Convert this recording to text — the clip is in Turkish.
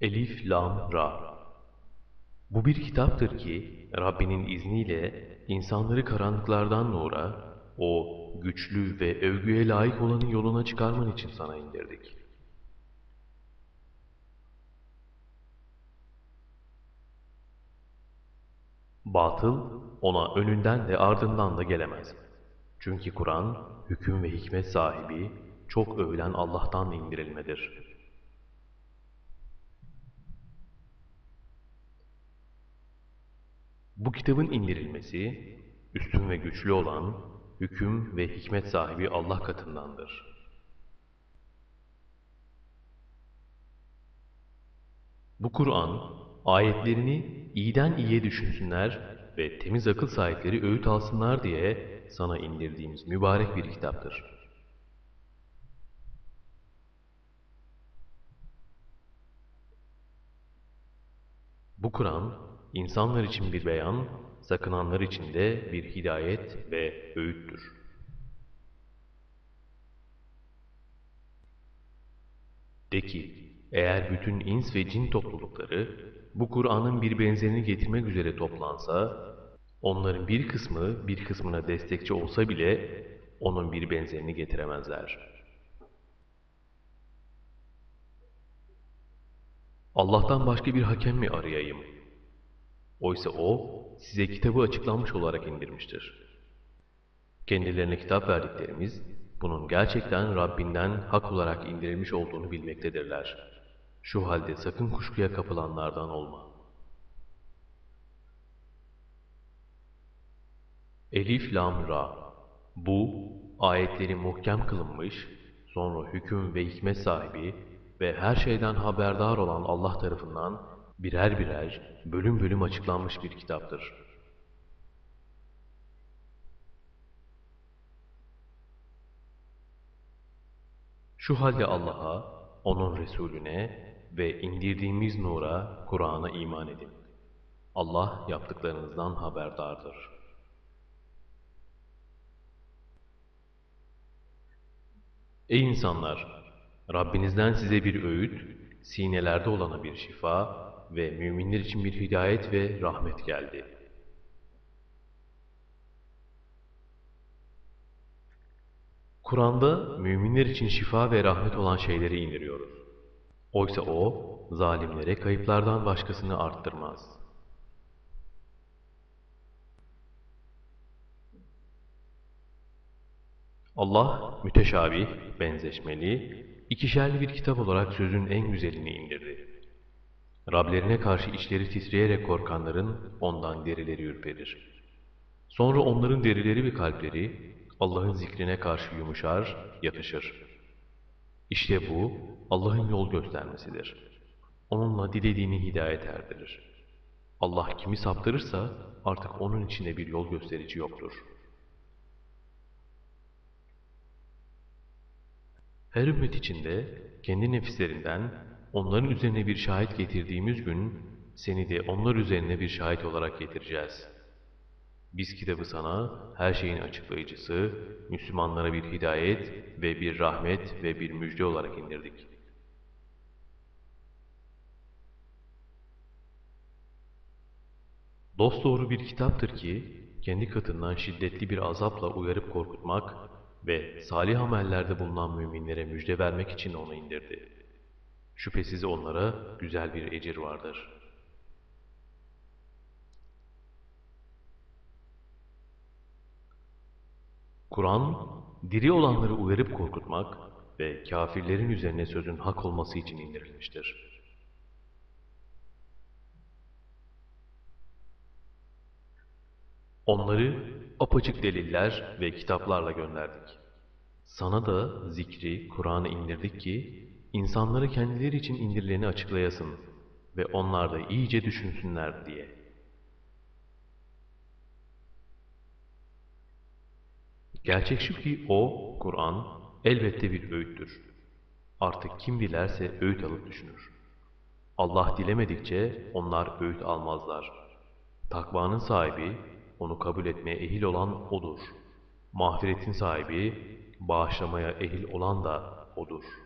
Elif, Lam, Ra. Bu bir kitaptır ki Rabbinin izniyle insanları karanlıklardan nura, o güçlü ve övgüye layık olanın yoluna çıkarman için sana indirdik. Batıl ona önünden de ardından da gelemez. Çünkü Kur'an hüküm ve hikmet sahibi, çok övülen Allah'tan indirilmedir. Bu kitabın indirilmesi, üstün ve güçlü olan, hüküm ve hikmet sahibi Allah katındandır. Bu Kur'an, ayetlerini iyiden iyiye düşünsünler ve temiz akıl sahipleri öğüt alsınlar diye sana indirdiğimiz mübarek bir kitaptır. Bu Kur'an, insanlar için bir beyan, sakınanlar için de bir hidayet ve öğüttür. De ki, eğer bütün ins ve cin toplulukları bu Kur'an'ın bir benzerini getirmek üzere toplansa, onların bir kısmı bir kısmına destekçi olsa bile onun bir benzerini getiremezler. Allah'tan başka bir hakem mi arayayım? Oysa O, size kitabı açıklanmış olarak indirmiştir. Kendilerine kitap verdiklerimiz, bunun gerçekten Rabbinden hak olarak indirilmiş olduğunu bilmektedirler. Şu halde sakın kuşkuya kapılanlardan olma. Elif Lam Ra Bu, ayetleri muhkem kılınmış, sonra hüküm ve hikmet sahibi ve her şeyden haberdar olan Allah tarafından birer birer, bölüm bölüm açıklanmış bir kitaptır. Şu halde Allah'a, O'nun Resulüne ve indirdiğimiz nura, Kur'an'a iman edin. Allah yaptıklarınızdan haberdardır. Ey insanlar! Rabbinizden size bir öğüt, sinelerde olana bir şifa ve müminler için bir hidayet ve rahmet geldi. Kur'an'da müminler için şifa ve rahmet olan şeyleri indiriyoruz. Oysa o, zalimlere kayıplardan başkasını arttırmaz. Allah müteşabih, benzeşmeli, ikişerli bir kitap olarak sözün en güzelini indirdi. Rablerine karşı içleri titreyerek korkanların ondan derileri ürperir. Sonra onların derileri ve kalpleri Allah'ın zikrine karşı yumuşar, yatışır. İşte bu Allah'ın yol göstermesidir. Onunla dilediğini hidayet erdirir. Allah kimi saptırırsa artık onun içinde bir yol gösterici yoktur. Her ümmet içinde kendi nefislerinden onların üzerine bir şahit getirdiğimiz gün seni de onlar üzerine bir şahit olarak getireceğiz. Biz kitabı sana her şeyin açıklayıcısı, Müslümanlara bir hidayet ve bir rahmet ve bir müjde olarak indirdik. Dosdoğru bir kitaptır ki, kendi katından şiddetli bir azapla uyarıp korkutmak ve salih amellerde bulunan müminlere müjde vermek için onu indirdi. Şüphesiz onlara güzel bir ecir vardır. Kur'an, diri olanları uyarıp korkutmak ve kafirlerin üzerine sözün hak olması için indirilmiştir. Onları apaçık deliller ve kitaplarla gönderdik. Sana da zikri, Kur'an'ı indirdik ki, insanları kendileri için indirileni açıklayasın ve onlar da iyice düşünsünler diye. Gerçek şu ki o, Kur'an, elbette bir öğüttür. Artık kim dilerse öğüt alıp düşünür. Allah dilemedikçe onlar öğüt almazlar. Takvanın sahibi, onu kabul etmeye ehil olan O'dur. Mağfiretin sahibi, bağışlamaya ehil olan da O'dur.''